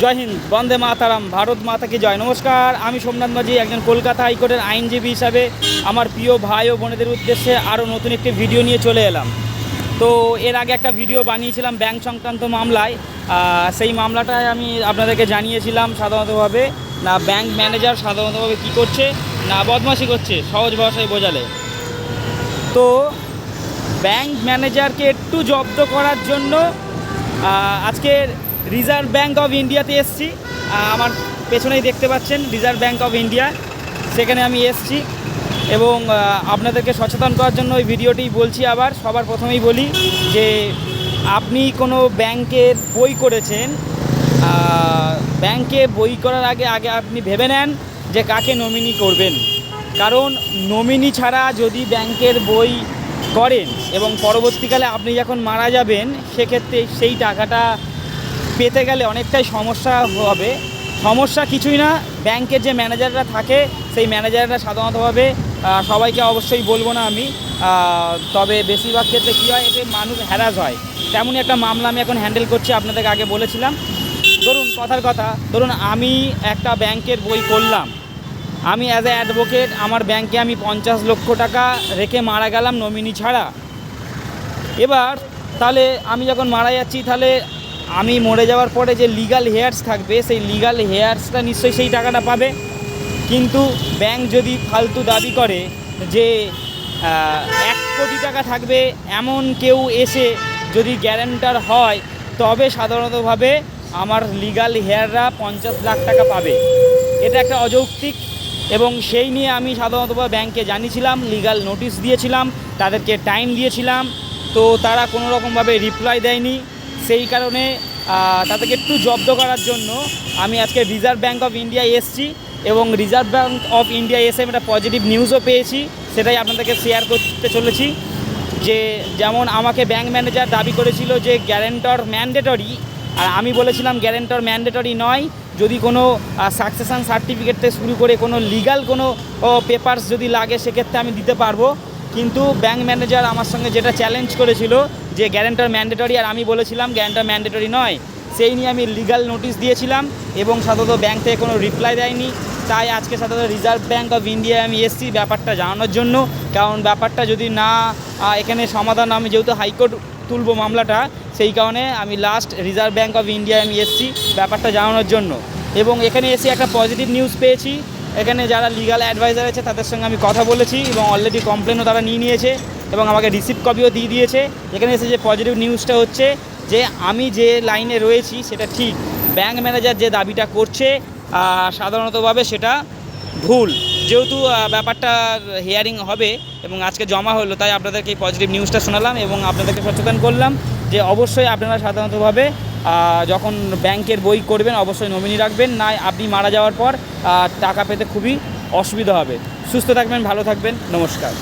জয় হিন্দ বন্দে মাতারাম ভারত মাতাকে জয়। নমস্কার আমি সোমনাথ মাঝি একজন কলকাতা হাইকোর্টের আইনজীবী হিসাবে আমার প্রিয় ভাই ও বোনেদের উদ্দেশ্যে আরও নতুন একটি ভিডিও নিয়ে চলে এলাম। তো এর আগে একটা ভিডিও বানিয়েছিলাম ব্যাংক সংক্রান্ত মামলায়। সেই মামলাটায় আমি আপনাদেরকে জানিয়েছিলাম সাধারণতভাবে না ব্যাংক ম্যানেজার সাধারণতভাবে কী করছে না বদমাশি করছে সহজ ভাষায় বোঝালে। তো ব্যাংক ম্যানেজারকে একটু জব্দ করার জন্য আহ, আজকে রিজার্ভ ব্যাঙ্ক অফ ইন্ডিয়াতে এসছি। আমার পেছনেই দেখতে পাচ্ছেন রিজার্ভ ব্যাঙ্ক অফ ইন্ডিয়া সেখানে আমি এসছি এবং আপনাদেরকে সচেতন করার জন্য ওই ভিডিওটি বলছি আবার, সবার প্রথমেই বলি যে আপনি কোনো ব্যাংকের বই করেছেন ব্যাংকে বই করার আগে আগে আপনি ভেবে নেন যে কাকে নমিনি করবেন। কারণ নমিনি ছাড়া যদি ব্যাংকের বই করেন এবং পরবর্তীকালে আপনি যখন মারা যাবেন, সেক্ষেত্রে সেই টাকাটা পেতে গেলে অনেকটাই সমস্যা হবে। সমস্যা কিছুই না, ব্যাংকের যে ম্যানেজাররা থাকে, সেই ম্যানেজাররা সাধারণতভাবে সবাইকে অবশ্যই বলব না আমি। তবে বেশিরভাগ ক্ষেত্রে কী হয়, এতে মানুষ হ্যারাস হয়। তেমনই একটা মামলা আমি এখন হ্যান্ডেল করছি, আপনাদেরকে আগে বলেছিলাম। ধরুন, কথার কথা, ধরুন আমি একটা ব্যাংকের বই করলাম আমি অ্যাজ এ অ্যাডভোকেট আমার ব্যাংকে আমি পঞ্চাশ লক্ষ টাকা রেখে মারা গেলাম, নমিনি ছাড়া। এবার, তাহলে আমি যখন মারা যাচ্ছি, তাহলে আমি মরে যাওয়ার পরে যে লিগাল হেয়ার্স থাকবে, সেই লিগাল হেয়ার্সটা নিশ্চয়ই সেই টাকাটা পাবে। কিন্তু ব্যাংক যদি ফালতু দাবি করে যে এক কোটি টাকা থাকবে, এমন কেউ এসে যদি গ্যারেন্টার হয়, তবে সাধারণতভাবে আমার লিগাল হেয়াররা পঞ্চাশ লাখ টাকা পাবে। এটা একটা অযৌক্তিক এবং সেই নিয়ে আমি সাধারণত ব্যাংকে জানিয়েছিলাম লিগাল নোটিশ দিয়েছিলাম, তাদেরকে টাইম দিয়েছিলাম। তো তারা কোনো রকমভাবে রিপ্লাই দেয়নি। সেই কারণে তাদেরকে একটু জব্দ করার জন্য আমি আজকে রিজার্ভ ব্যাঙ্ক অফ ইন্ডিয়া এসছি এবং রিজার্ভ ব্যাঙ্ক অফ ইন্ডিয়া এসে একটা পজিটিভ নিউজও পেয়েছি, সেটাই আপনাদেরকে শেয়ার করতে চলেছি। যে যেমন আমাকে ব্যাংক ম্যানেজার দাবি করেছিল যে গ্যারেন্টর ম্যান্ডেটরি আর আমি বলেছিলাম গ্যারেন্টর ম্যান্ডেটরি নয়, যদি কোনো সাকসেশন সার্টিফিকেট থেকে শুরু করে কোনো লিগাল কোনো পেপারস যদি লাগে, সেক্ষেত্রে আমি দিতে পারব। কিন্তু ব্যাংক ম্যানেজার আমার সঙ্গে যেটা চ্যালেঞ্জ করেছিল যে গ্যারেন্টার ম্যান্ডেটরি আর আমি বলেছিলাম গ্যারেন্টার ম্যান্ডেটরি নয়, সেই নিয়ে আমি লিগাল নোটিশ দিয়েছিলাম এবং সাধারণত ব্যাংক থেকে কোনো রিপ্লাই দেয়নি। তাই আজকে সাধারণত রিজার্ভ ব্যাংক অফ ইন্ডিয়া আমি এসেছি ব্যাপারটা জানানোর জন্য। কারণ ব্যাপারটা যদি না এখানে সমাধান আমি যেহেতু হাইকোর্ট তুলব মামলাটা, সেই কারণে আমি last reserve bank of India আমি এসেছি ব্যাপারটা জানানোর জন্য। এবং এখানে এসে একটা পজিটিভ নিউজ পেয়েছি। এখানে যারা লিগাল অ্যাডভাইজার আছে, তাদের সঙ্গে আমি কথা বলেছি এবং অলরেডি কমপ্লেনও তারা নিয়ে নিয়েছে এবং আমাকে রিসিপ্ট কপিও দিয়ে দিয়েছে। এখানে এসে যে পজিটিভ নিউজটা হচ্ছে যে, আমি যে লাইনে রয়েছি, সেটা ঠিক ব্যাংক ম্যানেজার যে দাবিটা করছে সাধারণতভাবে সেটা ভুল। যেহেতু ব্যাপারটা হিয়ারিং হবে এবং আজকে জমা হলো, তাই আপনাদেরকে এই পজিটিভ নিউজটা শোনালাম এবং আপনাদেরকে সচেতন করলাম যে, অবশ্যই আপনারা সাধারণতভাবে যখন ব্যাংকের বই করবেন, অবশ্যই নমিনি রাখবেন, না আপনি মারা যাওয়ার পর টাকা পেতে খুবই অসুবিধা হবে। সুস্থ থাকবেন, ভালো থাকবেন, নমস্কার।